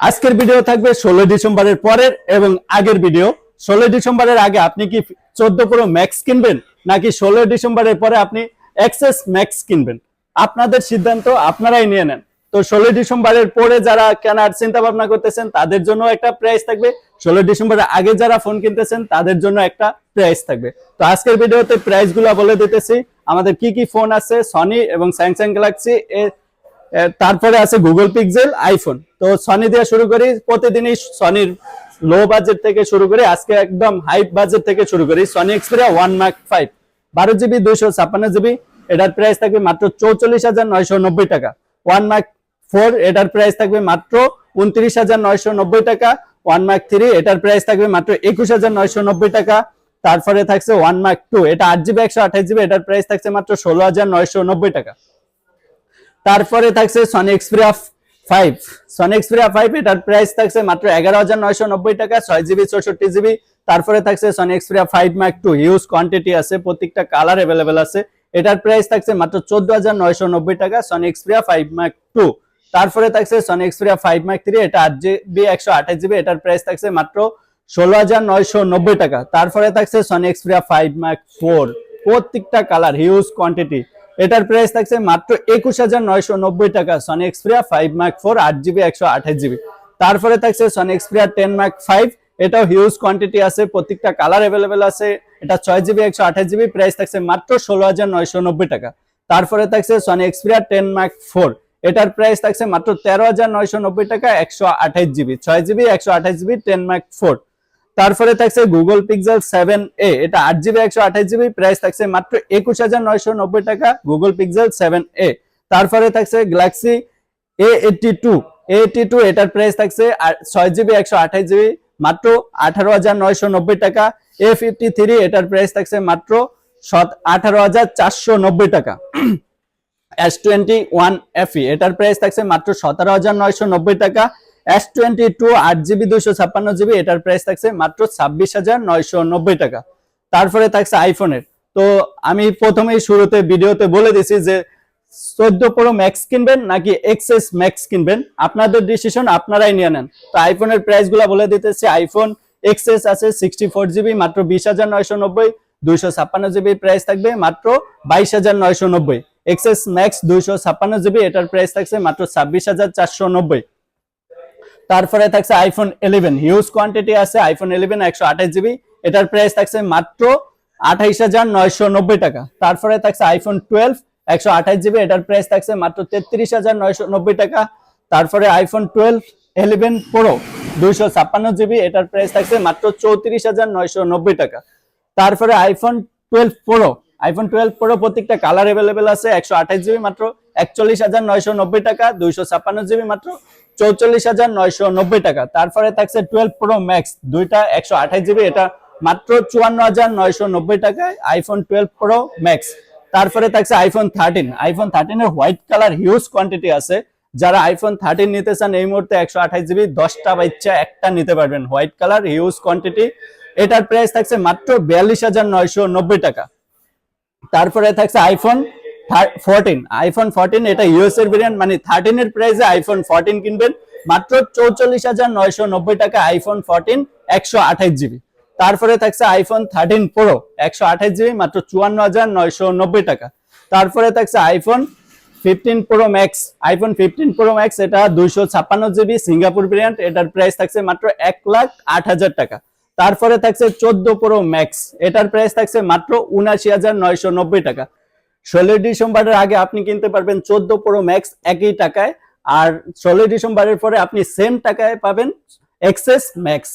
আজকের ভিডিও থাকবে ষোলো ডিসেম্বরের পরের এবং আগের ভিডিও। ষোলো ডিসেম্বরের আগে আপনি কি চোদ্দ প্রো ম্যাক্স কিনবেন, নাকি ষোলো ডিসেম্বরের পরে আপনি এক্সেস ম্যাক্স কিনবেন? আপনাদের সিদ্ধান্ত আপনারাই নিয়ে নেন। তো ষোলো ডিসেম্বরের পরে যারা কেনার চিন্তা ভাবনা করতেছেন, তাদের জন্য একটা প্রাইস থাকবে। ষোলো ডিসেম্বরের আগে যারা ফোন কিনতেছেন, তাদের জন্য একটা প্রাইস থাকবে। তো আজকের ভিডিওতে প্রাইসগুলা বলে দিতেছি। আমাদের কি কি ফোন আছে? সনি এবং স্যামসাং গ্যালাক্সি তারপরে আছে গুগল পিক্সেল আইফোন তো সনি দিয়ে শুরু করি, প্রতিদিনই সনির লো বাজেট থেকে শুরু করি, আজকে একদম হাই বাজেট থেকে শুরু করি। Sony Xperia one mark five বারো জিবি দুইশো ছাপ্পান্ন জিবি এটার প্রাইস থাকবে মাত্র চৌচল্লিশ হাজার নয়শো নব্বই টাকা। ওয়ান মার্ক ফোর এটার প্রাইস থাকবে মাত্র উনত্রিশ হাজার নয়শো নব্বই টাকা। ওয়ান মার্ক থ্রি এটার প্রাইস থাকবে মাত্র একুশ হাজার নয়শো নব্বই টাকা। তারপরে থাকছে ওয়ান মার্ক টু এটা আট জিবি একশো আঠাশ জিবি এটার প্রাইস থাকছে মাত্র ষোলো হাজার নয়শো নব্বই টাকা। তারপরে থাকছে Sony Xperia five Sony Xperia five এটার প্রাইস থাকছে মাত্র এগারো হাজার নয়শো নব্বই টাকা, ছয় জিবি চৌষট্টি জিবি তারপরে থাকছে Sony Xperia five mark two huge quantity আছে, প্রত্যেকটা কালার অ্যাভেলেবেল আছে। এটার প্রাইস থাকছে মাত্র চোদ্দ হাজার নয়শো নব্বই টাকা Sony Xperia five mark two তারপরে থাকছে Sony Xperia five mark three এটা আট জিবি একশো আঠাশ জিবি এটার প্রাইস থাকছে মাত্র ষোলো হাজার নয়শো নব্বই টাকা। তারপরে থাকছে Sony Xperia five mark four প্রত্যেকটা কালার হিউজ কোয়ান্টিটি এটার প্রাইস থাকছে মাত্র একুশ হাজার নয়শো নব্বই টাকা। Sony Xperia five mark four আট জিবি একশো আঠাশ জিবি তারপরে থাকছে Sony Xperia ten mark five এটাও হিউজ কোয়ান্টিটি আছে, প্রত্যেকটা কালার অ্যাভেলেবেল আছে। এটা ছয় জিবি একশো আঠাশ জিবি প্রাইস থাকছে মাত্র ষোলো হাজার নয়শো নব্বই টাকা। তারপরে থাকছে Sony Xperia ten mark four এটার প্রাইস থাকছে মাত্র তেরো হাজার নয়শো নব্বই টাকা, একশো আঠাশ জিবি ছয় জিবি একশো আঠাশ জিবি টেন ম্যাক ফোর তারপরে থাকছে গুগল পিক্সেল সেভেন এ এটা আট জিবি একশো আঠাশ জিবি প্রাইস থাকছে মাত্র একুশ হাজার নয়শো নব্বই টাকা গুগল পিক্সেল সেভেন এ তারপরে থাকছে Galaxy A eighty two eighty two এটার প্রাইস থাকছে ছয় জিবি একশো আঠাশ জিবি মাত্র আঠারো হাজার নয়শো নব্বই টাকা। এ ফিফটি থ্রি এটার প্রাইস থাকছে মাত্র আঠারো হাজার চারশো নব্বই টাকা। এস টোয়েন্টি ওয়ান এফি এটার প্রাইস থাকছে মাত্র সতেরো হাজার নয়শো নব্বই টাকা। এস টোয়েন্টি টু আট জিবি দুশো ছাপ্পান্ন জিবি, এটার প্রাইস থাকছে মাত্র ছাব্বিশ হাজার নয়শো নব্বই টাকা। তারপরে থাকছে আইফোনের তো আমি প্রথমেই শুরুতে, ভিডিওতে বলে দিছি যে চোদ্দ প্রো ম্যাক্স কিনবেন নাকি এক্সএস ম্যাক্স কিনবেন? আপনাদের ডিসিশন আপনারাই নিয়ে নেন। তো আইফোনের প্রাইসগুলা বলে দিতেছি আইফোন এক্সএস আছে সিক্সটি ফোর জিবি, মাত্র বিশ হাজার নয়শো নব্বই, দুইশো ছাপ্পান্ন জিবি প্রাইস থাকবে মাত্র বাইশ হাজার নয়শো নব্বই। এক্সএস ম্যাক্স, দুইশো ছাপ্পান্ন জিবি, এটার প্রাইস থাকছে মাত্র ছাব্বিশ হাজার চারশো নব্বই। তারপরে থাকছে আইফোন ইলেভেন হিউজ কোয়ান্টিটি আছে আইফোন ইলেভেন একশো আঠাশ জিবি এটার প্রাইস থাকছে মাত্র আঠাইশ হাজার নয়শো নব্বই টাকা। তারপরে থাকছে আইফোন টুয়েলভ একশো আঠাশ জিবি এটার প্রাইস থাকছে মাত্র তেত্রিশ হাজার নয়শো নব্বই টাকা। তারপরে আইফোন টুয়েলভ ইলেভেন প্রো দুইশো ছাপ্পান্ন জিবি এটার প্রাইস থাকছে মাত্র চৌত্রিশ হাজার নয়শো নব্বই টাকা। তারপরে iPhone twelve pro iPhone twelve pro প্রত্যেকটা কালার অ্যাভেলেবেল আছে, একশো আঠাশ জিবি মাত্র একচল্লিশ হাজার নয়শো নব্বই টাকা, দুইশো ছাপ্পান্ন জিবি মাত্র চৌচল্লিশ হাজার নয়শো নব্বই টাকা। তারপরে থাকছে টুয়েলভ প্রো ম্যাক্স দুইটা একশো আঠাশ জিবি, এটা মাত্র চুয়ান্ন হাজার নয়শো নব্বই টাকায় আইফোন টুয়েলভ প্রো ম্যাক্স তারপরে থাকছে আইফোন থার্টিন আইফোন থার্টিনের হোয়াইট কালার হিউজ কোয়ান্টিটি আছে। যারা আইফোন থার্টিন নিতে চান, এই মুহূর্তে একশো আঠাশ জিবি, দশটা বা ইচ্ছা একটা নিতে পারবেন। হোয়াইট কালার হিউজ কোয়ান্টিটি এটার প্রাইস থাকছে মাত্র বিয়াল্লিশ হাজার নয়শো নব্বই টাকা। তারপরে থাকছে আইফোন ফোরটিন আইফোন ফোরটিন এটা ইউএস এর ভেরিয়েন্ট মানে থার্টিন এর প্রাইসে আইফোন ফোরটিন কিনবেন। মাত্র চৌচল্লিশ হাজার নয়শো নব্বই টাকা আইফোন ফোরটিন একশো আঠাশ জিবি। তারপরে থাকছে আইফোন থার্টিন প্রো একশো আঠাশ জিবি, মাত্র চুয়ান্ন হাজার নয়শো নব্বই টাকা। তারপরে থাকছে iPhone fifteen pro max iPhone fifteen pro max এটা দুইশো ছাপ্পান্ন জিবি সিঙ্গাপুর ভেরিয়েন্ট এটার প্রাইস থাকছে মাত্র এক লাখ আট হাজার টাকা। তারপরে থাকছে চোদ্দ প্রো ম্যাক্স এটার প্রাইস থাকছে মাত্র উনাশি হাজার নয়শো নব্বই টাকা। ষোলোই ডিসেম্বরের আগে আপনি কিনতে পারবেন চোদ্দ প্রো ম্যাক্স একই টাকায়। আর ষোলোই ডিসেম্বরের পরে আপনি সেম টাকায় পাবেন এক্সেস ম্যাক্স